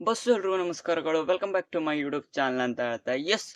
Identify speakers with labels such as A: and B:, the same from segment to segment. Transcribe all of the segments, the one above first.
A: Bus ನಮಸ್ಕಾರಗಳು. Welcome back to my YouTube channel ಅಂತ ಹೇಳ್ತಾ. ಎಸ್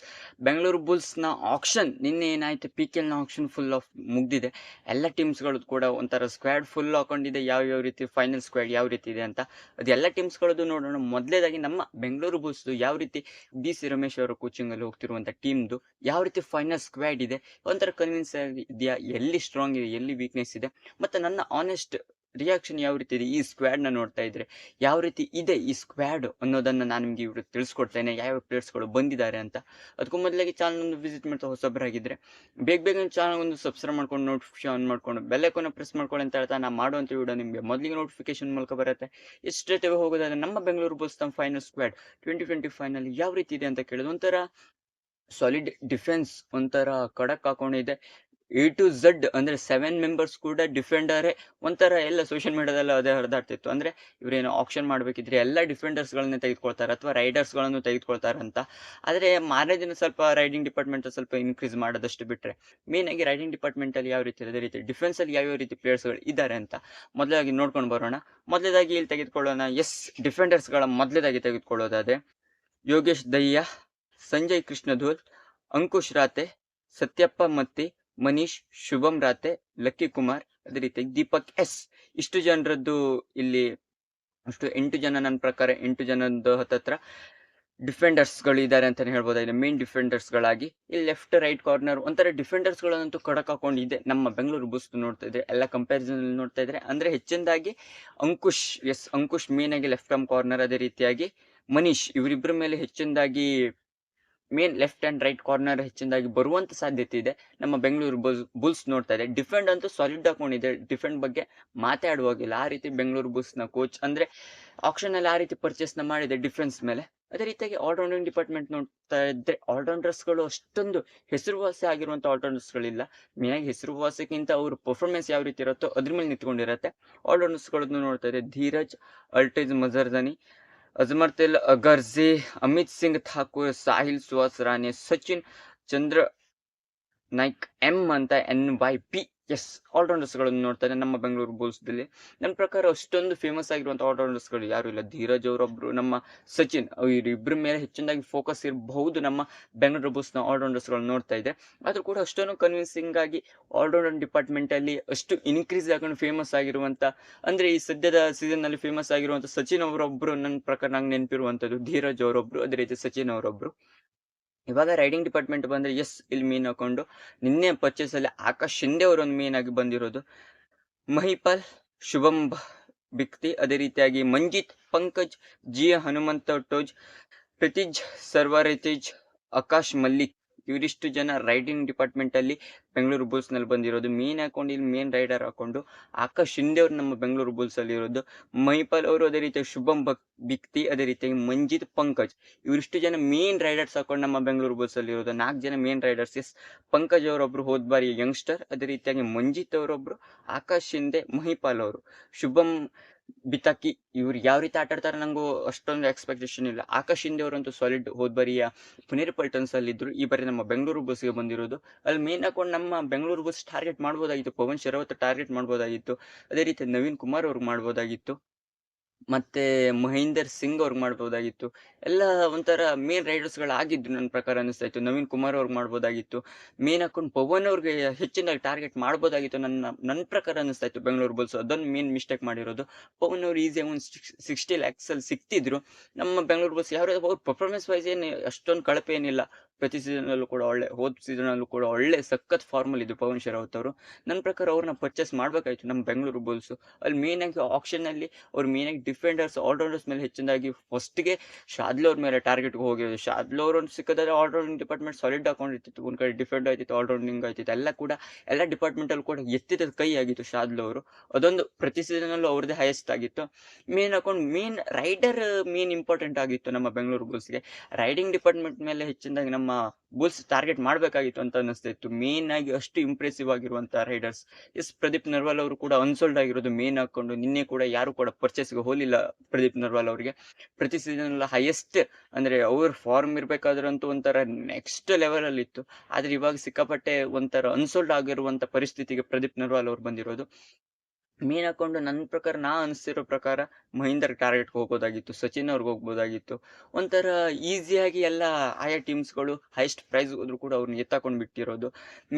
A: ಬೆಂಗಳೂರು ಬುಲ್ಸ್ನ ಆಕ್ಷನ್ ನಿನ್ನೆ ಏನಾಯಿತು? ಪಿ ಕೆ ಎಲ್ನ ಆಕ್ಷನ್ ಫುಲ್ ಆಫ್ ಮುಗ್ದಿದೆ. ಎಲ್ಲ ಟೀಮ್ಸ್ಗಳು ಕೂಡ ಒಂಥರ ಸ್ಕ್ವಾಡ್ ಫುಲ್ ಹಾಕೊಂಡಿದೆ. ಯಾವ ಯಾವ ರೀತಿ ಫೈನಲ್ ಸ್ಕ್ವಾಡ್ ಯಾವ ರೀತಿ ಇದೆ ಅಂತ. ಅದು ಎಲ್ಲ ಟೀಮ್ಸ್ಗಳದ್ದು ನೋಡೋಣ. ಮೊದಲೇದಾಗಿ ನಮ್ಮ ಬೆಂಗಳೂರು ಬುಲ್ಸ್ದು ಯಾವ ರೀತಿ ಬಿ ಸಿ ರಮೇಶ್ ಅವರ ಕೋಚಿಂಗಲ್ಲಿ ಹೋಗ್ತಿರುವಂಥ ಟೀಮ್ದು ಯಾವ ರೀತಿ ಫೈನಲ್ ಸ್ಕ್ವಾಡ್ ಇದೆ, ಒಂಥರ ಕನ್ವಿನ್ಸ್ ಆಗಿದೆಯಾ ಎಲ್ಲಿ ಸ್ಟ್ರಾಂಗ್ ಇದೆ? ಎಲ್ಲಿ ವೀಕ್ನೆಸ್ ಇದೆ? ಮತ್ತು ನನ್ನ ಆನೆಸ್ಟ್ ರಿಯಾಕ್ಷನ್ ಯಾವ ರೀತಿ ಇದೆ? ಈ ಸ್ಕ್ವಾಡ್ನ ನೋಡ್ತಾ ಇದ್ರೆ ಯಾವ ರೀತಿ ಇದೆ ಈ ಸ್ಕ್ವಾಡ್ ಅನ್ನೋದನ್ನು ನಾನು ನಿಮಗೆ ಇವರು ತಿಳಿಸ್ಕೊಡ್ತೇನೆ. ಯಾವ ಪ್ಲೇಯರ್ಸ್ಗಳು ಬಂದಿದ್ದಾರೆ ಅಂತ. ಅದಕ್ಕೂ ಮೊದಲಾಗಿ ಚಾನಲ್ ಒಂದು ವಿಸಿಟ್ ಮಾಡ್ತಾ ಹೊಸೊಬ್ಬರಾಗಿದ್ದರೆ ಬೇಗ ಬೇಗ ಚಾನಲ್ ಒಂದು ಸಬ್ಸ್ಕ್ರೈಬ್ ಮಾಡ್ಕೊಂಡು ನೋಟಿಫಿಕೇಶನ್ ಆನ್ ಮಾಡ್ಕೊಂಡು ಬೆಲ್ಲೈಕೋನ ಪ್ರೆಸ್ ಮಾಡ್ಕೊಳ್ಳಿ ಅಂತ ಹೇಳ್ತಾ ನಾನು ಮಾಡುವಂಥ ವಿಡಿಯೋ ನಿಮಗೆ ಮೊದಲಿಗೆ ನೋಟಿಫಿಕೇಶನ್ ಮೂಲಕ ಬರುತ್ತೆ. ಇಷ್ಟೇ ಹೋಗೋದಾದ್ರೆ ನಮ್ಮ ಬೆಂಗಳೂರು ಬುಲ್ಸ್ ತಮ್ಮ final squad twenty twenty final ಯಾವ ರೀತಿ ಇದೆ ಅಂತ ಕೇಳಿದ ಒಂಥರ ಸಾಲಿಡ್ ಡಿಫೆನ್ಸ್ ಒಂಥರ ಕಡಕ್ ಹಾಕೊಂಡಿದೆ. ಎ ಟು ಝಡ್ ಅಂದ್ರೆ ಸೆವೆನ್ ಮೆಂಬರ್ಸ್ ಕೂಡ ಡಿಫೆಂಡರೇ ಒಂಥರ ಎಲ್ಲ ಸೋಷಿಯಲ್ ಮೀಡಿಯಾದಲ್ಲಿ ಅದೇ ಹರಿದಾಡ್ತಿತ್ತು. ಅಂದ್ರೆ ಇವರೇನು ಆಪ್ಷನ್ ಮಾಡಬೇಕಿದ್ರೆ ಎಲ್ಲ ಡಿಫೆಂಡರ್ಸ್ಗಳನ್ನು ತೆಗೆದುಕೊಳ್ತಾರೆ ಅಥವಾ ರೈಡರ್ಸ್ಗಳನ್ನು ತೆಗೆದುಕೊಳ್ತಾರೆ ಅಂತ. ಆದರೆ ಮಾರನೇ ದಿನ ಸ್ವಲ್ಪ ರೈಡಿಂಗ್ ಡಿಪಾರ್ಟ್ಮೆಂಟ್ ಸ್ವಲ್ಪ ಇನ್ಕ್ರೀಸ್ ಮಾಡೋದಷ್ಟು ಬಿಟ್ಟರೆ ಮೇನ್ ಆಗಿ ರೈಡಿಂಗ್ ಡಿಪಾರ್ಟ್ಮೆಂಟ್ ಅಲ್ಲಿ ಯಾವ ರೀತಿ ಅದೇ ರೀತಿ ಡಿಫೆನ್ಸ್ ಅಲ್ಲಿ ಯಾವ್ಯಾವ ರೀತಿ ಪ್ಲೇಯರ್ಸ್ಗಳು ಇದ್ದಾರೆ ಅಂತ ಮೊದಲಾಗಿ ನೋಡ್ಕೊಂಡು ಬರೋಣ. ಮೊದಲೇದಾಗಿ ಇಲ್ಲಿ ತೆಗೆದುಕೊಳ್ಳೋಣ. ಎಸ್ ಡಿಫೆಂಡರ್ಸ್ಗಳ ಮೊದಲೇದಾಗಿ ತೆಗೆದುಕೊಳ್ಳೋದಾದ್ರೆ ಯೋಗೇಶ್ ದಯ್ಯ, ಸಂಜಯ್ ಕೃಷ್ಣಧೂಲ್ ಅಂಕುಶ್ ರಾತೆ ಸತ್ಯಪ್ಪ ಮತ್ತಿ ಮನೀಶ್, ಶುಭಂ ರಾತೆ, ಲಕ್ಕಿ ಕುಮಾರ್, ಅದೇ ರೀತಿ ದೀಪಕ್ ಎಸ್. ಇಷ್ಟು ಜನರದ್ದು ಇಲ್ಲಿ, ಅಷ್ಟು ಎಂಟು ಜನ ನನ್ನ ಪ್ರಕಾರ ಎಂಟು ಜನದ ಹತ್ತತ್ರ ಡಿಫೆಂಡರ್ಸ್ಗಳು ಇದ್ದಾರೆ ಅಂತಾನೆ ಹೇಳ್ಬೋದಾಗಿದೆ ಮೇನ್ ಡಿಫೆಂಡರ್ಸ್ಗಳಾಗಿ, ಇಲ್ಲಿ ಲೆಫ್ಟ್ ರೈಟ್ ಕಾರ್ನರ್ ಒಂಥರ ಡಿಫೆಂಡರ್ಸ್ಗಳನ್ನಂತೂ ಕಡಕ್ ಹಾಕೊಂಡಿದೆ ನಮ್ಮ ಬೆಂಗಳೂರು ಬುಸ್ತು ನೋಡ್ತಾ ಇದ್ರೆ, ಎಲ್ಲ ಕಂಪ್ಯಾರಿಸನ್ ನೋಡ್ತಾ ಇದ್ರೆ, ಅಂದ್ರೆ ಹೆಚ್ಚಿನದಾಗಿ ಅಂಕುಶ್, ಎಸ್, ಅಂಕುಶ್ ಮೇನ್ ಆಗಿ ಲೆಫ್ಟ್ ಆರ್ಮ್ ಕಾರ್ನರ್ ಅದೇ ರೀತಿಯಾಗಿ ಮನೀಶ್ ಇವರಿಬ್ಬರ ಮೇಲೆ ಹೆಚ್ಚಿನದಾಗಿ main left and right corner ಹೆಚ್ಚಿನದಾಗಿ ಬರುವಂತ ಸಾಧ್ಯತೆ ಇದೆ. ನಮ್ಮ ಬೆಂಗಳೂರು ಬುಲ್ಸ್ ಬುಲ್ಸ್ ನೋಡ್ತಾ ಇದೆ. ಡಿಫೆಂಡ್ ಅಂತೂ ಸಾಲಿಡ್ ಹಾಕೊಂಡಿದೆ. ಡಿಫೆಂಡ್ ಬಗ್ಗೆ ಮಾತಾಡುವಾಗಿಲ್ಲ ಆ ರೀತಿ ಬೆಂಗಳೂರು ಬುಲ್ಸ್ನ ಕೋಚ್ ಅಂದ್ರೆ ಆಕ್ಷನ್ ಅಲ್ಲಿ ಆ ರೀತಿ ಪರ್ಚೇಸ್ನ ಮಾಡಿದೆ ಡಿಫೆನ್ಸ್ ಮೇಲೆ. ಅದೇ ರೀತಿಯಾಗಿ ಆಲ್ರೌಂಡಿಂಗ್ ಡಿಪಾರ್ಟ್ಮೆಂಟ್ ನೋಡ್ತಾ ಇದ್ರೆ ಆಲ್ರೌಂಡರ್ಸ್ಗಳು ಅಷ್ಟೊಂದು ಹೆಸರುವಾಸಿ ಆಗಿರುವಂಥ ಆಲ್ರೌಂಡರ್ಸ್ ಗಳಿಲ್ಲ. ಮೇನ್ ಆಗಿ ಹೆಸರುವಾಸಕ್ಕಿಂತ ಅವ್ರ ಪರ್ಫಾರ್ಮೆನ್ಸ್ ಯಾವ ರೀತಿ ಇರುತ್ತೋ ಅದ್ರ ಮೇಲೆ ನಿಂತ್ಕೊಂಡಿರುತ್ತೆ. ಆಲ್ರೌಂಡರ್ಸ್ ಗಳನ್ನ ನೋಡ್ತಾ ಇದೆ ಧೀರಜ್, ಅಲ್ಟೇಜ್ ಮಜರ್ದನಿ અજમરતેલ અગરઝી અમિતસિંહ ઠાકોર સાહિલ સુવાસરાને સચિન ચંદ્ર નાઇક એમ મનતા એન વાય પી ಎಸ್ ಆಲ್ರೌಂಡರ್ಸ್ಗಳನ್ನು ಗಳನ್ನು ನೋಡ್ತಾ ನಮ್ಮ ಬೆಂಗಳೂರು ಬುಲ್ಸ್ದಲ್ಲಿ ನನ್ನ ಪ್ರಕಾರ ಅಷ್ಟೊಂದು ಫೇಮಸ್ ಆಗಿರುವಂಥ ಆಲ್ರೌಂಡರ್ಸ್ಗಳು ಯಾರು ಇಲ್ಲ. ಧೀರಜ್ ಅವರೊಬ್ಬರು ನಮ್ಮ ಸಚಿನ್ ಇಬ್ಬರ ಮೇಲೆ ಹೆಚ್ಚಿನದಾಗಿ ಫೋಕಸ್ ಇರಬಹುದು ನಮ್ಮ ಬೆಂಗಳೂರು ಬುಲ್ಸ್ ಆಲ್ರೌಂಡರ್ಸ್ಗಳು ಆಲ್ರೌಂಡರ್ಸ್ಗಳು ನೋಡ್ತಾ ಇದೆ. ಆದರೂ ಕೂಡ ಅಷ್ಟೊಂದು ಕನ್ವಿನ್ಸಿಂಗ್ ಆಗಿ ಆಲ್ರೌಂಡರ್ ಡಿಪಾರ್ಟ್ಮೆಂಟಲ್ಲಿ ಅಷ್ಟು ಇನ್ಕ್ರೀಸ್ ಆಗಿ ಫೇಮಸ್ ಆಗಿರುವಂಥ ಅಂದರೆ ಈ ಸದ್ಯದ ಸೀಸನ್ನಲ್ಲಿ ಫೇಮಸ್ ಆಗಿರುವಂಥ ಸಚಿನ್ ಅವರೊಬ್ಬರು ನನ್ನ ಪ್ರಕಾರ ನಂಗೆ ನೆನಪಿರುವಂಥದ್ದು ಧೀರಜ್ ಅವರೊಬ್ಬರು ಅದೇ ರೀತಿ ಸಚಿನ್ ಅವರೊಬ್ರು. ಇವಾಗ ರೈಡಿಂಗ್ ಡಿಪಾರ್ಟ್ಮೆಂಟ್ ಬಂದರೆ ಎಸ್ ಇಲ್ಲಿ ಮೀನು ಹಾಕೊಂಡು, ನಿನ್ನೆ ಪರ್ಚೇಸಲ್ಲಿ ಆಕಾಶ್ ಶಿಂದೆ ಅವರು ಒಂದು ಮೀನ್ ಆಗಿ ಬಂದಿರೋದು. ಮಹಿಪಾಲ್ ಶುಭಂ ಬಿಕ್ತಿ, ಅದೇ ರೀತಿಯಾಗಿ ಮಂಜಿತ್, ಪಂಕಜ್, ಜಿ ಹನುಮಂತ ಟೋಜ್ ಪ್ರತಿಜ್, ಸರ್ವರತಿಜ್, ಆಕಾಶ್ ಮಲ್ಲಿಕ್ ಇವರಿಷ್ಟು ಜನ ರೈಡಿಂಗ್ ಡಿಪಾರ್ಟ್ಮೆಂಟ್ ಅಲ್ಲಿ ಬೆಂಗಳೂರು ಬುಲ್ಸ್ನಲ್ಲಿ ಬಂದಿರೋದು ಮೇನ್ ಹಾಕೊಂಡು ಇಲ್ಲಿ ಮೇನ್ ರೈಡರ್ ಹಾಕೊಂಡು ಆಕಾಶ್ ಶಿಂದೆ ಅವರು ನಮ್ಮ ಬೆಂಗಳೂರು ಬುಲ್ಸ್ ಅಲ್ಲಿ ಇರೋದು, ಮೈಪಾಲ್ ಅವರು ಅದೇ ರೀತಿ ಶುಭಂ ಭಕ್ತಿ ಬಿಕ್ತಿ ಅದೇ ರೀತಿಯಾಗಿ ಮಂಜಿತ್ ಪಂಕಜ್, ಇವರಿಷ್ಟು ಜನ ಮೇನ್ ರೈಡರ್ಸ್ ಹಾಕೊಂಡು ನಮ್ಮ ಬೆಂಗಳೂರು ಬುಲ್ಸ್ ಅಲ್ಲಿ ಇರೋದು, ನಾಲ್ಕು ಜನ ಮೇನ್ ರೈಡರ್ಸ್ ಎಸ್, ಪಂಕಜ್ ಅವರೊಬ್ರು ಹೋದ್ ಬಾರಿ ಯಂಗ್ಸ್ಟರ್ ಅದೇ ರೀತಿಯಾಗಿ ಮಂಜಿತ್ ಅವರೊಬ್ರು ಆಕಾಶ್ ಶಿಂದೆ ಮಹಿಪಾಲ್ ಅವರು, ಶುಭಂ ಬಿತಾಕಿ ಇವ್ರು ಯಾವ ರೀತಿ ಆಟ ಆಡ್ತಾರೆ ನಂಗೂ ಅಷ್ಟೊಂದು ಎಕ್ಸ್ಪೆಕ್ಟೇಷನ್ ಇಲ್ಲ. ಆಕಾಶ್ ಹಿಂದೆ ಅವರಂತೂ ಸಾಲಿಡ್ ಹೋದ್ ಬಾರಿಯ ಪುನೇರ್ ಪಲ್ಟನ್ಸ್ ಅಲ್ಲಿ ಇದ್ರು. ಈ ಬಾರಿ ನಮ್ಮ ಬೆಂಗಳೂರು ಬಸ್ಗೆ ಬಂದಿರೋದು. ಅಲ್ಲಿ ಮೇನ್ ಹಾಕೊಂಡು ನಮ್ಮ ಬೆಂಗಳೂರು ಬಸ್ ಟಾರ್ಗೆಟ್ ಮಾಡ್ಬೋದಾಗಿತ್ತು. ಪವನ್ ಶರಾವತ್ ಟಾರ್ಗೆಟ್ ಮಾಡ್ಬೋದಾಗಿತ್ತು. ಅದೇ ರೀತಿ ನವೀನ್ ಕುಮಾರ್ ಅವ್ರಿಗೆ ಮಾಡ್ಬೋದಾಗಿತ್ತು. ಮತ್ತೆ ಮಹೇಂದರ್ ಸಿಂಗ್ ಅವ್ರಿಗೆ ಮಾಡ್ಬೋದಾಗಿತ್ತು. ಎಲ್ಲ ಒಂಥರ ಮೇನ್ ರೈಡರ್ಸ್ಗಳು ಆಗಿದ್ರು ನನ್ನ ಪ್ರಕಾರ ಅನಿಸ್ತಾ ಇತ್ತು ನವೀನ್ ಕುಮಾರ್ ಅವ್ರಿಗೆ ಮಾಡ್ಬೋದಾಗಿತ್ತು. ಮೇನ್ ಹಾಕೊಂಡು ಪವನ್ ಅವ್ರಿಗೆ ಹೆಚ್ಚಿನ ಟಾರ್ಗೆಟ್ ಮಾಡ್ಬೋದಾಗಿತ್ತು ನನ್ನ ನನ್ನ ಪ್ರಕಾರ ಅನಿಸ್ತಾ ಇತ್ತು ಬೆಂಗಳೂರು ಬುಲ್ಸ್. ಅದೊಂದು ಮೇನ್ ಮಿಸ್ಟೇಕ್ ಮಾಡಿರೋದು. ಪವನ್ ಅವ್ರು ಈಸಿ ಒಂದು ಸಿಕ್ಸ್ಟಿ ಲ್ಯಾಕ್ಸ್ ಅಲ್ಲಿ ಸಿಕ್ತಿದ್ರು. ನಮ್ಮ ಬೆಂಗಳೂರು ಬುಲ್ಸ್ ಯಾವ ಅವ್ರ ಪರ್ಫಾರ್ಮೆನ್ಸ್ ವೈಸ್ ಏನು ಅಷ್ಟೊಂದು ಕಳಪೆ ಏನಿಲ್ಲ. ಪ್ರತಿ ಸೀಸನ್ ಅಲ್ಲೂ ಕೂಡ ಒಳ್ಳೆ, ಹೋದ್ ಸೀಸನಲ್ಲೂ ಕೂಡ ಒಳ್ಳೆ ಸಖತ್ ಫಾರ್ಮಲ್ ಇದು ಪವನ್ ಶರಾವತ್ ಅವರು ನನ್ನ ಪ್ರಕಾರ ಅವ್ರನ್ನ ಪರ್ಚೇಸ್ ಮಾಡ್ಬೇಕಾಯ್ತು ನಮ್ಮ ಬೆಂಗಳೂರು ಬುಲ್ಸ್ ಅಲ್ಲಿ ಆಕ್ಷನ್ ಅಲ್ಲಿ ಅವ್ರು ಆಗಿ ಡಿಫೆಂಡರ್ಸ್ ಆಲ್ರೌಂಡರ್ಸ್ ಮೇಲೆ ಹೆಚ್ಚಿನದಾಗಿ ಫಸ್ಟ್ಗೆ ಶಾದ್ಲೋ ಅವ್ರ ಮೇಲೆ ಟಾರ್ಗೆಟ್ ಹೋಗಿರೋದು. ಶಾದ್ಲು ಒಂದು ಸಿಕ್ಕಿದ್ರೆ ಆಲ್ರೌಂಡಿಂಗ್ ಡಿಪಾರ್ಟ್ಮೆಂಟ್ ಸಾಲಿಡ್ ಹಾಕೊಂಡಿರ್ತಿತ್ತು ಒಂದ್ ಕಡೆ ಡಿಫೆಂಡ್ ಆಯ್ತಿತ್ತು ಆಲ್ರೌಂಡಿಂಗ್ ಆಯ್ತಿತ್ತು. ಎಲ್ಲ ಕೂಡ ಎಲ್ಲ ಡಿಪಾರ್ಟ್ಮೆಂಟ್ ಅಲ್ಲಿ ಕೂಡ ಎತ್ತಿದ ಕೈ ಆಗಿತ್ತು ಶಾದ್ಲು ಅವರು. ಅದೊಂದು ಪ್ರತಿ ಸೀಸನ್ ಅಲ್ಲೂ ಅವ್ರದ್ದೇ ಹೈಯೆಸ್ಟ್ ಆಗಿತ್ತು. ಮೇನ್ ಹಾಕೊಂಡು ಮೇನ್ ರೈಡರ್ ಮೇನ್ ಇಂಪಾರ್ಟೆಂಟ್ ಆಗಿತ್ತು ನಮ್ಮ ಬೆಂಗಳೂರು ಬುಲ್ಸ್ಗೆ ರೈಡಿಂಗ್ ಡಿಪಾರ್ಟ್ಮೆಂಟ್ ಮೇಲೆ ಹೆಚ್ಚಿನದಾಗಿ ನಮ್ಮ ಬುಲ್ಸ್ ಟಾರ್ಗೆಟ್ ಮಾಡಬೇಕಾಗಿತ್ತು ಅಂತ ಅನ್ನಿಸ್ತಾ ಇತ್ತು ಮೇನ್ ಆಗಿ ಅಷ್ಟು ಇಂಪ್ರೆಸಿವ್ ಆಗಿರುವಂತಹ ರೈಡರ್ಸ್ ಎಸ್ ಪ್ರದೀಪ್ ನರ್ವಾಲ್ ಅವರು ಕೂಡ ಅನ್ಸೋಲ್ಡ್ ಆಗಿರೋದು ಮೇನ್ ಹಾಕೊಂಡು ನಿನ್ನೆ ಕೂಡ ಯಾರು ಕೂಡ ಪರ್ಚೇಸ್ಗೆ ಹೋಲಿಲ್ಲ ಪ್ರದೀಪ್ ನರ್ವಾಲ್ ಅವರಿಗೆ. ಪ್ರತಿ ಸೀಸನ್ ಹೈಯೆಸ್ಟ್ ಅಂದ್ರೆ ಅವ್ರ ಫಾರ್ಮ್ ಇರಬೇಕಾದ್ರಂತೂ ಒಂಥರ ನೆಕ್ಸ್ಟ್ ಲೆವೆಲ್ ಅಲ್ಲಿ ಇತ್ತು. ಆದ್ರೆ ಇವಾಗ ಸಿಕ್ಕಾಪಟ್ಟೆ ಒಂಥರ ಅನ್ಸೋಲ್ಡ್ ಆಗಿರುವಂತ ಪರಿಸ್ಥಿತಿಗೆ ಪ್ರದೀಪ್ ನರ್ವಾಲ್ ಅವ್ರು ಬಂದಿರೋದು. ಮೇನ್ ಹಾಕೊಂಡು ನನ್ನ ಪ್ರಕಾರ, ನಾ ಅನಿಸ್ತಿರೋ ಪ್ರಕಾರ ಮಹೀಂದ್ರ ಟಾರ್ಗೆಟ್ಗೆ ಹೋಗೋದಾಗಿತ್ತು, ಸಚಿನ್ ಅವ್ರಿಗೆ ಹೋಗ್ಬೋದಾಗಿತ್ತು. ಒಂಥರ ಈಸಿಯಾಗಿ ಎಲ್ಲ ಆಯಾ ಟೀಮ್ಸ್ಗಳು ಹೈಯೆಸ್ಟ್ ಪ್ರೈಸ್ ಹೋದ್ರು ಕೂಡ ಅವ್ರನ್ನ ಎತ್ತಾಕೊಂಡು ಬಿಟ್ಟಿರೋದು.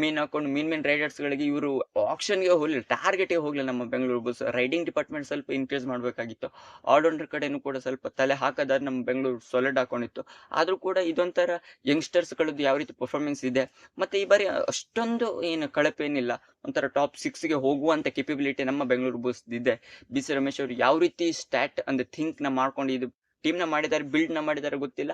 A: ಮೇನ್ ಹಾಕೊಂಡು, ಮೇನ್ ಮೇನ್ ರೈಡರ್ಸ್ಗಳಿಗೆ ಇವರು ಆಪ್ಷನ್ಗೆ ಹೋಗಲಿಲ್ಲ ಟಾರ್ಗೆಟ್ಗೆ ಹೋಗಲಿಲ್ಲ ನಮ್ಮ ಬೆಂಗಳೂರು ಬಸ್ ರೈಡಿಂಗ್ ಡಿಪಾರ್ಟ್ಮೆಂಟ್ ಸ್ವಲ್ಪ ಇನ್ಕ್ರೀಸ್ ಮಾಡಬೇಕಾಗಿತ್ತು. ಆಲ್ರೌಂಡರ್ ಕಡೆನೂ ಕೂಡ ಸ್ವಲ್ಪ ತಲೆ ಹಾಕೋದಾದ್ರೆ ನಮ್ಮ ಬೆಂಗಳೂರು ಸೊಲಿಡ್ ಹಾಕೊಂಡಿತ್ತು. ಆದರೂ ಕೂಡ ಇದೊಂಥರ ಯಂಗ್ಸ್ಟರ್ಸ್ಗಳದ್ದು ಯಾವ ರೀತಿ ಪರ್ಫಾರ್ಮೆನ್ಸ್ ಇದೆ. ಮತ್ತು ಈ ಬಾರಿ ಅಷ್ಟೊಂದು ಏನು ಕಳಪೆ ಏನಿಲ್ಲ. ಒಂಥರ ಟಾಪ್ ಸಿಕ್ಸ್ಗೆ ಹೋಗುವಂಥ ಕೆಪಬಿಲಿಟಿ ನಮ್ಮ ಬೆಂಗಳೂರು ಬಸ್ ಇದೆ ಬಿ ಸಿ ರಮೇಶ್ ಅವರು ಯಾವ ರೀತಿ ಸ್ಟ್ಯಾಟ್ ಅಂದ್ರೆ ನ ಮಾಡ್ಕೊಂಡು ಇದು ಟೀಮ್ನ ಮಾಡಿದ್ದಾರೆ ನ ಮಾಡಿದ್ದಾರೆ ಗೊತ್ತಿಲ್ಲ.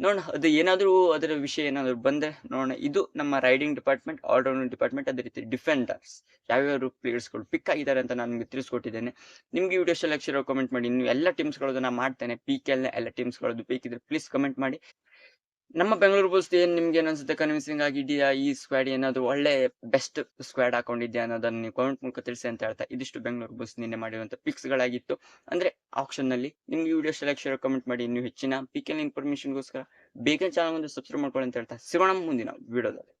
A: ನೋಡೋಣ, ಅದು ಏನಾದರೂ ಅದರ ವಿಷಯ ಏನಾದರೂ ಬಂದರೆ ನೋಡೋಣ. ಇದು ನಮ್ಮ ರೈಡಿಂಗ್ ಡಿಪಾರ್ಟ್ಮೆಂಟ್ ಆಲ್ರೌಂಡಿಂಗ್ ಡಿಪಾರ್ಟ್ಮೆಂಟ್ ಅದೇ ರೀತಿ ಡಿಫೆಂಡರ್ಸ್ ಯಾವ್ಯಾವ ಪ್ಲೇಯರ್ಸ್ಗಳು ಪಿಕ್ ಆಗಿದ್ದಾರೆ ಅಂತ ನಾನು ತಿಳಿಸ್ಕೊಟ್ಟಿದ್ದೇನೆ. ನಿಮಗೆ ವಿಡಿಯೋ ಸೆಲೆಕ್ಷನ್ ಕಮೆಂಟ್ ಮಾಡಿ. ಇನ್ನು ಎಲ್ಲ ಟೀಮ್ಸ್ಗಳದ್ದು ನಾನು ಮಾಡ್ತೇನೆ. ಪಿ ಕೆ ಎಲ್ಲ ಟೀಮ್ಸ್ಗಳದ್ದು ಬೇಕಿದ್ರೆ ಪ್ಲೀಸ್ ಕಮೆಂಟ್ ಮಾಡಿ. ನಮ್ಮ ಬೆಂಗಳೂರು ಬುಲ್ಸ್ ಏನ್ ನಿಮ್ಗೆ ಏನ್ ಅನ್ಸುತ್ತೆ ಕನ್ವಿನ್ಸಿಂಗ್ ಆಗಿದೆಯಾ ಈ ಸ್ಕ್ವಾಡ್ ಏನಾದ್ರು ಒಳ್ಳೆ ಬೆಸ್ಟ್ ಸ್ಕ್ವಾಡ್ ಹಾಕೊಂಡಿದ್ಯಾ ಅನ್ನೋದನ್ನ ನೀವು ಕಾಮೆಂಟ್ ಮೂಲಕ ತಿಳಿಸಿ ಅಂತ ಹೇಳ್ತಾ ಇದಿಷ್ಟು ಬೆಂಗಳೂರು ಬುಲ್ಸ್ ನಿನ್ನೆ ಮಾಡಿರುವಂತ ಪಿಕ್ಸ್ ಗಳಾಗಿತ್ತು. ಅಂದ್ರೆ ಆಪ್ಷನ್ನಲ್ಲಿ ನಿಮ್ಗೆ ವಿಡಿಯೋ ಸೆಲೆಕ್ಷ ಕಮೆಂಟ್ ಮಾಡಿ. ನೀವು ಹೆಚ್ಚಿನ ಪಿಕ್ ಇನ್ಫಾರ್ಮೇಶನ್ಗೋಸ್ಕರ ಬೇಗ ಚಾನಲ್ ಒಂದು ಸಬ್ಸ್ಕ್ರೈಬ್ ಮಾಡ್ಕೊಳ್ಳಿ ಅಂತ ಹೇಳ್ತಾ. ಸಿಗೋಣ ಮುಂದಿನ ವಿಡಿಯೋದಲ್ಲಿ